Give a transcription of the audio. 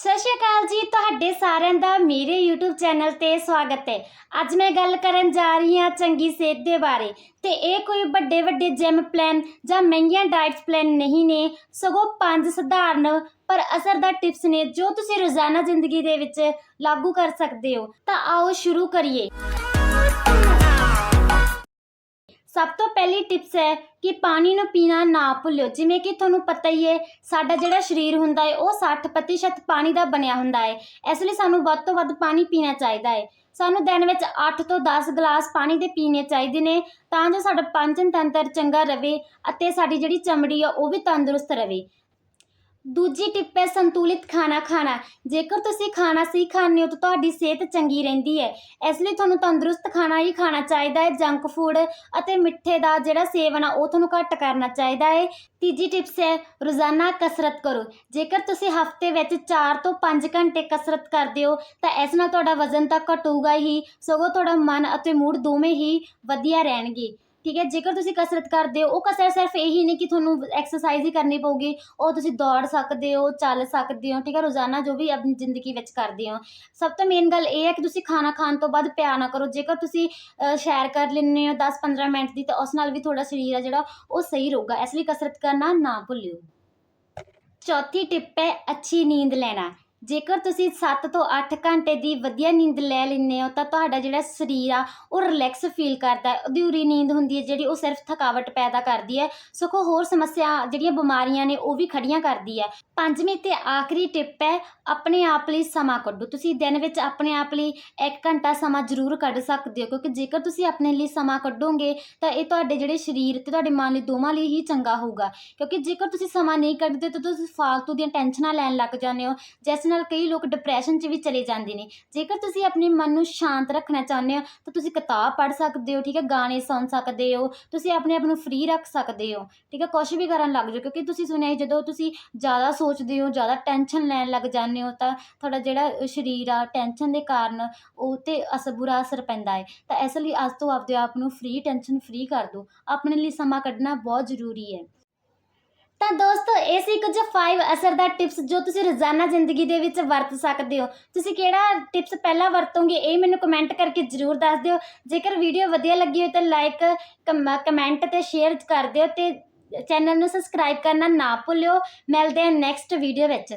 ਸਤਿ ਸ਼੍ਰੀ ਅਕਾਲ ਜੀ, ਤੁਹਾਡੇ ਸਾਰਿਆਂ ਦਾ ਮੇਰੇ YouTube ਚੈਨਲ ਤੇ ਸਵਾਗਤ ਹੈ। ਅੱਜ ਮੈਂ ਗੱਲ ਕਰਨ ਜਾ ਰਹੀ ਹਾਂ ਚੰਗੀ ਸਿਹਤ ਦੇ ਬਾਰੇ ਤੇ ਇਹ ਕੋਈ ਵੱਡੇ ਵੱਡੇ ਜਿਮ ਪਲਾਨ ਜਾਂ ਮਹਿੰਗੀਆਂ ਡਾਈਟਸ ਪਲਾਨ ਨਹੀਂ ਨੇ, ਸਗੋਂ ਪੰਜ ਸਧਾਰਨ ਪਰ ਅਸਰਦਾਰ ਟਿਪਸ ਨੇ ਜੋ ਤੁਸੀਂ ਰੋਜ਼ਾਨਾ ਜ਼ਿੰਦਗੀ ਦੇ ਵਿੱਚ ਲਾਗੂ ਕਰ ਸਕਦੇ ਹੋ। ਤਾਂ ਆਓ ਸ਼ੁਰੂ ਕਰੀਏ। ਸਭ ਤੋਂ ਪਹਿਲੀ ਟਿਪਸ ਹੈ ਕਿ ਪਾਣੀ ਨੂੰ ਪੀਣਾ ਨਾ ਭੁੱਲਿਓ। ਜਿਵੇਂ ਕਿ ਤੁਹਾਨੂੰ ਪਤਾ ਹੀ ਹੈ, ਸਾਡਾ ਜਿਹੜਾ ਸਰੀਰ ਹੁੰਦਾ ਹੈ, ਉਹ 60% ਪਾਣੀ ਦਾ ਬਣਿਆ ਹੁੰਦਾ ਹੈ। ਇਸ ਲਈ ਸਾਨੂੰ ਵੱਧ ਤੋਂ ਵੱਧ ਪਾਣੀ ਪੀਣਾ ਚਾਹੀਦਾ ਹੈ। ਸਾਨੂੰ ਦਿਨ ਵਿੱਚ 8 ਤੋਂ 10 ਗਲਾਸ ਪਾਣੀ ਦੇ ਪੀਣੇ ਚਾਹੀਦੇ ਨੇ, ਤਾਂ ਜੋ ਸਾਡਾ ਪਾਚਨ ਤੰਤਰ ਚੰਗਾ ਰਹੇ ਅਤੇ ਸਾਡੀ ਜਿਹੜੀ ਚਮੜੀ ਆ, ਉਹ ਵੀ ਤੰਦਰੁਸਤ ਰਹੇ। ਦੂਜੀ ਟਿਪ ਹੈ ਸੰਤੁਲਿਤ ਖਾਣਾ ਖਾਣਾ। ਜੇਕਰ ਤੁਸੀਂ ਖਾਣਾ ਸਹੀ ਖਾਂਦੇ ਹੋ ਤਾਂ ਤੁਹਾਡੀ ਸਿਹਤ ਚੰਗੀ ਰਹਿੰਦੀ ਹੈ। ਇਸ ਲਈ ਤੁਹਾਨੂੰ ਤੰਦਰੁਸਤ ਖਾਣਾ ਹੀ ਖਾਣਾ ਚਾਹੀਦਾ ਹੈ। ਜੰਕ ਫੂਡ ਅਤੇ ਮਿੱਠੇ ਦਾ ਜਿਹੜਾ ਸੇਵਨ ਆ, ਉਹ ਤੁਹਾਨੂੰ ਘੱਟ ਕਰਨਾ ਚਾਹੀਦਾ ਹੈ। ਤੀਜੀ ਟਿਪਸ ਹੈ, ਰੋਜ਼ਾਨਾ ਕਸਰਤ ਕਰੋ। ਜੇਕਰ ਤੁਸੀਂ ਹਫ਼ਤੇ ਵਿੱਚ 4 ਤੋਂ 5 ਘੰਟੇ ਕਸਰਤ ਕਰਦੇ ਹੋ, ਤਾਂ ਇਸ ਨਾਲ ਤੁਹਾਡਾ ਵਜ਼ਨ ਤਾਂ ਘਟੂਗਾ ਹੀ, ਸਗੋਂ ਤੁਹਾਡਾ ਮਨ ਅਤੇ ਮੂਡ ਦੋਵੇਂ ਹੀ ਵਧੀਆ ਰਹਿਣਗੇ। ਠੀਕ ਹੈ? ਜੇਕਰ ਤੁਸੀਂ ਕਸਰਤ ਕਰਦੇ ਹੋ, ਉਹ ਕਸਰਤ ਸਿਰਫ ਇਹੀ ਨਹੀਂ ਕਿ ਤੁਹਾਨੂੰ ਐਕਸਰਸਾਈਜ਼ ਹੀ ਕਰਨੀ ਪਊਗੀ। ਉਹ ਤੁਸੀਂ ਦੌੜ ਸਕਦੇ ਹੋ, ਚੱਲ ਸਕਦੇ ਹੋ, ਠੀਕ ਹੈ? ਰੋਜ਼ਾਨਾ ਜੋ ਵੀ ਆਪਣੀ ਜ਼ਿੰਦਗੀ ਵਿੱਚ ਕਰਦੇ ਹੋ। ਸਭ ਤੋਂ ਮੇਨ ਗੱਲ ਇਹ ਹੈ ਕਿ ਤੁਸੀਂ ਖਾਣਾ ਖਾਣ ਤੋਂ ਬਾਅਦ ਪਿਆ ਨਾ ਕਰੋ। ਜੇਕਰ ਤੁਸੀਂ ਸੈਰ ਕਰ ਲੈਂਦੇ ਹੋ 10-15 ਮਿੰਟ ਦੀ, ਤਾਂ ਉਸ ਨਾਲ ਵੀ ਤੁਹਾਡਾ ਸਰੀਰ ਹੈ ਜਿਹੜਾ, ਉਹ ਸਹੀ ਰਹੂਗਾ। ਇਸ ਲਈ ਕਸਰਤ ਕਰਨਾ ਨਾ ਭੁੱਲਿਓ। ਚੌਥੀ ਟਿਪ ਹੈ, ਅੱਛੀ ਨੀਂਦ ਲੈਣਾ। ਜੇਕਰ ਤੁਸੀਂ 7 ਤੋਂ 8 ਘੰਟੇ ਦੀ ਵਧੀਆ ਨੀਂਦ ਲੈ ਲੈਂਦੇ ਹੋ, ਤਾਂ ਤੁਹਾਡਾ ਜਿਹੜਾ ਸਰੀਰ ਆ, ਉਹ ਰਿਲੈਕਸ ਫੀਲ ਕਰਦਾ ਹੈ। ਅਧੂਰੀ ਨੀਂਦ ਹੁੰਦੀ ਹੈ, ਜਿਹੜੀ ਉਹ ਸਿਰਫ ਥਕਾਵਟ ਪੈਦਾ ਕਰਦੀ ਹੈ। ਸਗੋਂ ਹੋਰ ਸਮੱਸਿਆ ਜਿਹੜੀਆਂ ਬਿਮਾਰੀਆਂ ਨੇ, ਉਹ ਵੀ ਖੜੀਆਂ ਕਰਦੀ ਹੈ। ਪੰਜਵੀਂ ਤੇ ਆਖਰੀ ਟਿਪ ਹੈ, ਆਪਣੇ ਆਪ ਲਈ ਸਮਾਂ ਕੱਢੋ। ਤੁਸੀਂ ਦਿਨ ਵਿੱਚ ਆਪਣੇ ਆਪ ਲਈ 1 ਘੰਟਾ ਸਮਾਂ ਜ਼ਰੂਰ ਕੱਢ ਸਕਦੇ ਹੋ, ਕਿਉਂਕਿ ਜੇਕਰ ਤੁਸੀਂ ਆਪਣੇ ਲਈ ਸਮਾਂ ਕੱਢੋਗੇ, ਤਾਂ ਇਹ ਤੁਹਾਡੇ ਜਿਹੜੇ ਸਰੀਰ ਤੇ ਤੁਹਾਡੇ ਮਨ ਲਈ, ਦੋਵਾਂ ਲਈ ਹੀ ਚੰਗਾ ਹੋਊਗਾ। ਕਿਉਂਕਿ ਜੇਕਰ ਤੁਸੀਂ ਸਮਾਂ ਨਹੀਂ ਕੱਢਦੇ, ਤਾਂ ਤੁਸੀਂ ਫਾਲਤੂ ਦੀਆਂ ਟੈਨਸ਼ਨਾਂ ਲੈਣ ਲੱਗ ਜਾਂਦੇ ਹੋ। ਜਿਸ ਨਾਲ ਕਈ ਲੋਕ ਡਿਪਰੈਸ਼ਨ 'ਚ ਵੀ ਚਲੇ ਜਾਂਦੇ ਨੇ। ਜੇਕਰ ਤੁਸੀਂ ਆਪਣੇ ਮਨ ਨੂੰ ਸ਼ਾਂਤ ਰੱਖਣਾ ਚਾਹੁੰਦੇ ਹੋ, ਤਾਂ ਤੁਸੀਂ ਕਿਤਾਬ ਪੜ੍ਹ ਸਕਦੇ ਹੋ, ਠੀਕ ਹੈ? ਗਾਣੇ ਸੁਣ ਸਕਦੇ ਹੋ, ਤੁਸੀਂ ਆਪਣੇ ਆਪ ਨੂੰ ਫ੍ਰੀ ਰੱਖ ਸਕਦੇ ਹੋ, ਠੀਕ ਹੈ? ਕੁਝ ਵੀ ਕਰਨ ਲੱਗ ਜਾਓ, ਕਿਉਂਕਿ ਤੁਸੀਂ ਸੁਣਿਆ ਜਦੋਂ ਤੁਸੀਂ ਜ਼ਿਆਦਾ ਸੋਚਦੇ ਹੋ, ਜ਼ਿਆਦਾ ਟੈਨਸ਼ਨ ਲੈਣ ਲੱਗ ਜਾਂਦੇ ਹੋ, ਤਾਂ ਤੁਹਾਡਾ ਜਿਹੜਾ ਸਰੀਰ ਆ ਟੈਨਸ਼ਨ ਦੇ ਕਾਰਨ ਉਹ ਤੇ ਅਸਰ ਬੁਰਾ ਅਸਰ ਪੈਂਦਾ ਹੈ। ਤਾਂ ਇਸ ਲਈ ਅੱਜ ਤੋਂ ਆਪਦੇ ਆਪ ਨੂੰ ਫ੍ਰੀ ਟੈਨਸ਼ਨ ਫ੍ਰੀ ਕਰ ਦਿਓ। ਆਪਣੇ ਲਈ ਸਮਾਂ ਕੱਢਣਾ ਬਹੁਤ ਜ਼ਰੂਰੀ ਹੈ। ਤਾਂ ਦੋਸਤੋ, ਇਹ ਸੀ ਕੁਝ 5 ਅਸਰਦਾਰ ਟਿਪਸ ਜੋ ਤੁਸੀਂ ਰੋਜ਼ਾਨਾ ਜ਼ਿੰਦਗੀ ਦੇ ਵਿੱਚ ਵਰਤ ਸਕਦੇ ਹੋ। ਤੁਸੀਂ ਕਿਹੜਾ ਟਿਪਸ ਪਹਿਲਾਂ ਵਰਤੋਗੇ, ਇਹ ਮੈਨੂੰ ਕਮੈਂਟ ਕਰਕੇ ਜਰੂਰ ਦੱਸ ਦਿਓ। ਜੇਕਰ ਵੀਡੀਓ ਵਧੀਆ ਲੱਗੀ ਹੋਵੇ ਤਾਂ ਲਾਈਕ ਕਮੈਂਟ ਤੇ ਸ਼ੇਅਰ ਕਰ ਦਿਓ ਤੇ ਚੈਨਲ ਨੂੰ ਸਬਸਕ੍ਰਾਈਬ ਕਰਨਾ ਨਾ ਭੁੱਲਿਓ। ਮਿਲਦੇ ਹਾਂ ਨੈਕਸਟ ਵੀਡੀਓ ਵਿੱਚ।